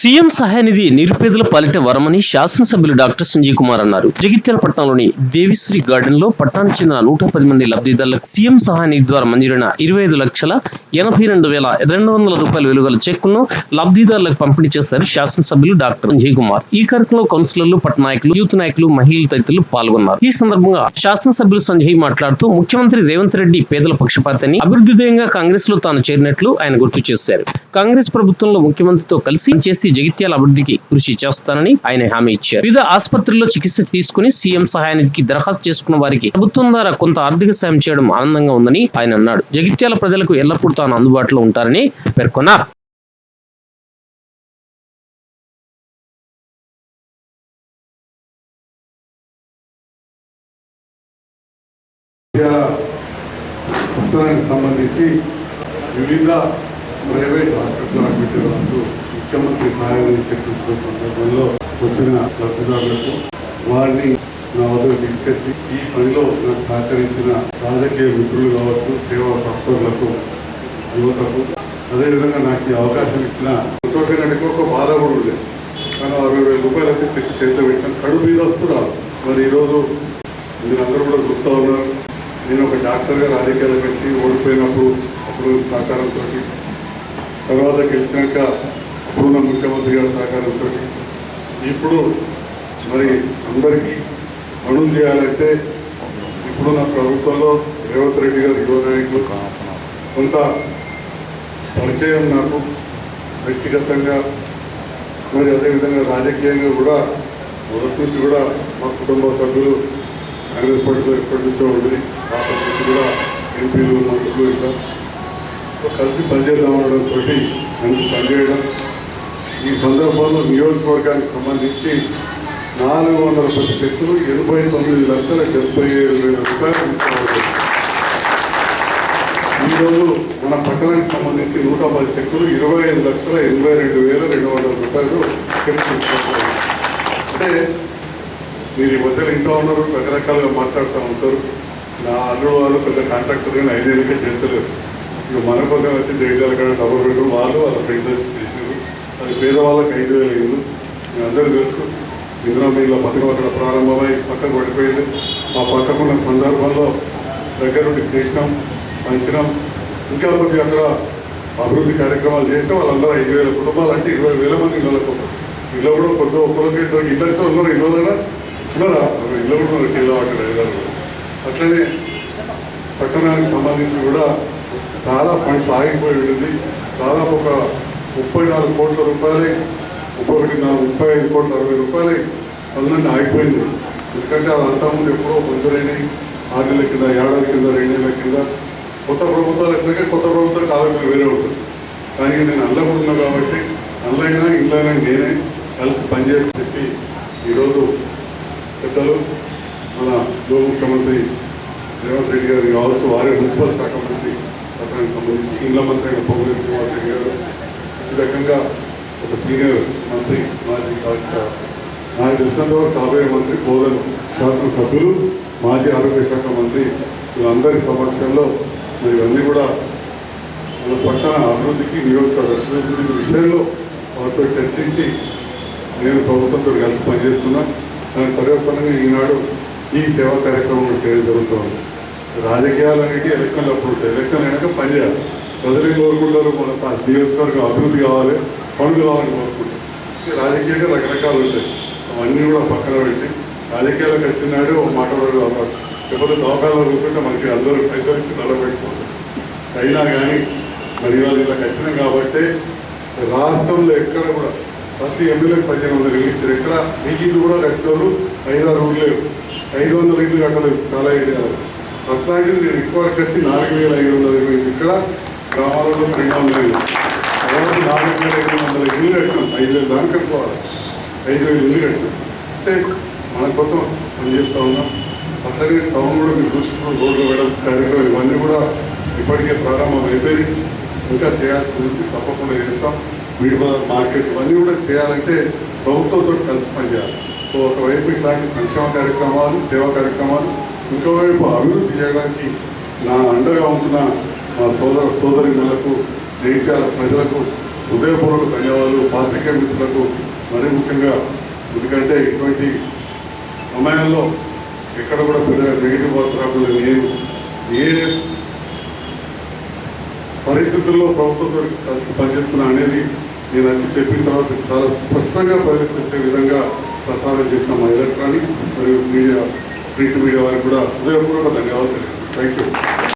CM సహాయనిధి నిరుపేదల పాలిట వరమని శాసనసభ్యులు డాక్టర్ సంజయ్ కుమార్ అన్నారు. జగిత్యాల పట్టణంలోని దేవిశ్రీ గార్డెన్లో పట్టణానికి చెందిన నూట పది మంది లబ్ధిదారులకు సీఎం సహాయ నిధి ద్వారా మంజూరైన ఇరవై ఐదు లక్షల ఎనభై రెండు వేల రెండు వందల రూపాయల విలువల చెక్కును లబ్ధిదారులకు పంపిణీ చేశారు శాసనసభ్యులు డాక్టర్ సంజయ్ కుమార్. ఈ కార్యక్రమంలో కౌన్సిలర్లు పట్టణ నాయకులు యూత్ నాయకులు మహిళలు తదితరులు పాల్గొన్నారు. ఈ సందర్భంగా శాసనసభ్యులు సంజయ్ మాట్లాడుతూ ముఖ్యమంత్రి రేవంత్ రెడ్డి పేదల పక్షపాతని అభివృద్ధి కాంగ్రెస్లో తాను చేరినట్లు ఆయన గుర్తు చేశారు. కాంగ్రెస్ ప్రభుత్వంలో ముఖ్యమంత్రితో కలిసి చేసి జగిత్యాల అభివృద్ధికి కృషి చేస్తానని ఆయన హామీ ఇచ్చారు. వివిధ ఆసుపత్రుల్లో చికిత్స తీసుకుని సీఎం సహాయ నిధికి దరఖాస్తు చేసుకున్న వారికి ప్రభుత్వం ద్వారా కొంత ఆర్థిక సాయం చేయడం ఆనందంగా ఉందని ఆయన అన్నాడు. జగిత్యాల ప్రజలకు ఎల్లప్పుడూ తాను అందుబాటులో ఉంటారని పేర్కొన్నారు. సంబంధించి వివిధ ప్రైవేట్ హాస్పిటల్ అడ్మిట్ ముఖ్యమంత్రి సహాయం చెప్పిన సందర్భంలో వచ్చిన లబ్ధిదారులకు వారిని నా వద్దకు తీసుకొచ్చి ఈ పనిలో నాకు సహకరించిన రాజకీయ మిత్రులు కావచ్చు సేవా భక్తులకు యువతకు అదేవిధంగా నాకు ఈ అవకాశం ఇచ్చిన సంతోషం కంటే ఒక బాధ కూడా ఉండేది. కానీ అరవై వేల రూపాయలు అయితే చెక్ చేతిలో పెట్టాను. కడుపు మీద వస్తున్నారు. మరి ఈరోజు మీరందరూ కూడా చూస్తూ ఉన్నారు. నేను ఒక డాక్టర్గా రాజకీయాలకు వచ్చి ఓడిపోయినప్పుడు అప్పుడు సహకారంతో తర్వాత గెలిచినాక పూర్ణ ముఖ్యమంత్రి గారి సహకారంతో ఇప్పుడు మరి అందరికీ పనులు చేయాలంటే ఇప్పుడున్న ప్రభుత్వంలో రేవంత్ రెడ్డి గారు యువ నాయకులు కొంత పరిచయం నాకు వ్యక్తిగతంగా మరి అదేవిధంగా రాజకీయంగా కూడా మొదటి నుంచి కూడా మా కుటుంబ సభ్యులు కాంగ్రెస్ పార్టీలో ఎప్పటి నుంచో ఉంది ఆ నుంచి కూడా ఎంపీలు మంత్రులు ఇట్లా కలిసి పనిచేద్దాం అనడంతో కలిసి పనిచేయడం ఈ సందర్భంలో నియోజకవర్గానికి సంబంధించి నాలుగు వందల పది చెక్కులు ఎనభై తొమ్మిది లక్షల డెబ్బై ఏడు వేల రూపాయలు తీసుకోవాలి ఈరోజు మన పట్టణానికి సంబంధించి నూట పది చెక్కులు ఇరవై ఐదు లక్షల ఎనభై రెండు వేల రెండు వందల రూపాయలు చెక్ అంటే మీరు ఈ మధ్యలో ఇంట్లో ఉన్నారు రకరకాలుగా మాట్లాడుతూ ఉంటారు. నా అల్లుడు వాళ్ళు పెద్ద కాంట్రాక్టర్ కానీ ఐదేళ్ళకే చేస్తలేరు ఇక మన కోసం వచ్చి జైలు కానీ డబుల్ బెడ్రూమ్ వాళ్ళు వాళ్ళ ఫ్రెండ్స్ వచ్చి అది పేదవాళ్ళకి ఐదు వేలు ఇల్లు మీ అందరూ తెలుసు ఇందులో మీళ్ళ పథకం అక్కడ ప్రారంభమై పక్కన పడిపోయింది. ఆ పక్కకున్న సందర్భంలో దగ్గరుండి చేసినాం పంచినాం. ఇంకా కొద్దిగా అక్కడ అభివృద్ధి కార్యక్రమాలు చేస్తే వాళ్ళందరూ ఐదు వేల కుటుంబాలు అంటే ఇరవై వేల మంది ఇళ్ళకు ఇల్లు కూడా కొద్ది ఒక్కరికి ఇద్దరు ఇల్లు వచ్చిన ఉన్నారు ఇళ్ళైనా ఉన్నారా? ఇల్లు కూడా ఉన్నారు చేలో అక్కడ అట్లనే పట్టణానికి సంబంధించి కూడా చాలా ఫండ్స్ ఆగిపోయి ఉంటుంది దాదాపు ఒక ముప్పై నాలుగు కోట్ల రూపాయలు ముప్పై ఒకటి నాలుగు ముప్పై ఐదు కోట్ల అరవై రూపాయలు పనులన్నీ ఆగిపోయింది. ఎందుకంటే అది అంతకుముందు ఎప్పుడో కొంచెమైనాయి ఆరు నెలల కింద ఏడాది కింద రెండు నెలల కింద. కొత్త ప్రభుత్వాలు వచ్చాక కొత్త ప్రభుత్వాలకు ఆలోచన వేరే ఉంటుంది కానీ నేను అందులో కాబట్టి అందులో ఇంట్లోనే నేనే కలిసి పనిచేసి చెప్పి ఈరోజు పెద్దలు మన ఉప ముఖ్యమంత్రి రేవంత్ రెడ్డి గారు కావచ్చు వారి మున్సిపల్ శాఖ మంత్రి పట్టణానికి సంబంధించి ఇండ్ల మంత్రి అయిన పొంగులేని రెడ్డి గారు ఈ రకంగా ఒక సీనియర్ మంత్రి మాజీ డాక్టర్ నాకు తెలిసినంత కాబోయే మంత్రి బోధన శాసనసభ్యులు మాజీ ఆరోగ్య శాఖ మంత్రి వీళ్ళందరి సమక్షంలో మరి ఇవన్నీ కూడా మన పట్టణ అభివృద్ధికి నియోజకవర్గ విషయంలో వారితో చర్చించి నేను ప్రభుత్వంతో కలిసి పనిచేస్తున్నా. దాని పర్యవసనంగా ఈనాడు ఈ సేవా కార్యక్రమం చేయడం జరుగుతుంది. రాజకీయాలు అనేవి ఎలక్షన్లు అప్పుడు ఎలక్షన్ అయినాక పనిచేయాలి. ప్రజలు కోరుకుంటారు. మన నియోజకవర్గం అభివృద్ధి కావాలి. పనులు కావాలని కోరుకుంటారు. రాజకీయంగా రకరకాలు ఉంటాయి. అవన్నీ కూడా పక్కన పెట్టి రాజకీయాలకు వచ్చినాడు ఒక మాట కూడా లేకపోతే దవాఖాలలో కూర్చుంటే మనకి అందరూ పైసలు ఇచ్చి నిలబెట్టుకుంటారు అయినా కానీ మరి ఇవాళ ఇలా ఖచ్చితం కాబట్టి రాష్ట్రంలో ఎక్కడ కూడా ప్రతి ఎమ్మెల్యేకి పదిహేను వందలు ఇల్లు ఇచ్చారు. ఎక్కడ మీకు కూడా కట్టినోళ్ళు ఐదారు ఊళ్ళు లేవు. ఐదు వందల ఇల్లు కట్టలేదు చాలా ఏరియాలు. అట్లాంటిది నేను ఇప్పటికి వచ్చి నాలుగు వేల ఐదు వందల ఇరవై ఇక్కడ గ్రామాలలో రెండు వందల ఇల్లు తర్వాత నాలుగు వేల ఐదు వందల ఇల్లు కట్టినాం. ఐదు వేలు దానికి కట్టుకోవాలి. ఐదు వేలు ఇల్లు కట్టినాం. అంటే మన కోసం పనిచేస్తూ ఉన్నాం. అట్లాగే టౌన్ కూడా మీరు చూసుకున్న రోడ్లు వేయడం కార్యక్రమం ఇవన్నీ కూడా ఇప్పటికే ప్రారంభం అయిపోయి ఇంకా చేయాల్సి ఉంది. తప్పకుండా చేస్తాం. వీడి బజార్ మార్కెట్ ఇవన్నీ కూడా చేయాలంటే ప్రభుత్వంతో కలిసి పనిచేయాలి. సో ఒకవైపు ఇట్లాంటి సంక్షేమ కార్యక్రమాలు సేవా కార్యక్రమాలు ఇంకోవైపు అభివృద్ధి చేయడానికి నా అండగా ఉంటున్న మా సోదర సోదరిమణులకు జగిత్యాల ప్రజలకు హృదయపూర్వక ధన్యవాదాలు పాత్రికే మిత్రులకు మరీ ముఖ్యంగా. ఎందుకంటే ఇటువంటి సమయంలో ఎక్కడ కూడా పెద్దగా నెగిటివ్ వార్త రాకుండా నేను ఏ పరిస్థితుల్లో ప్రభుత్వంతో కలిసి పనిచేస్తున్నా అనేది నేను వచ్చి చెప్పిన తర్వాత చాలా స్పష్టంగా ప్రయత్నించే విధంగా ప్రసారం చేసిన మా ఎలక్ట్రానిక్ మరియు మీడియా ప్రింట్ మీడియా వారికి కూడా హృదయపూర్వక ధన్యవాదాలు థ్యాంక్ యూ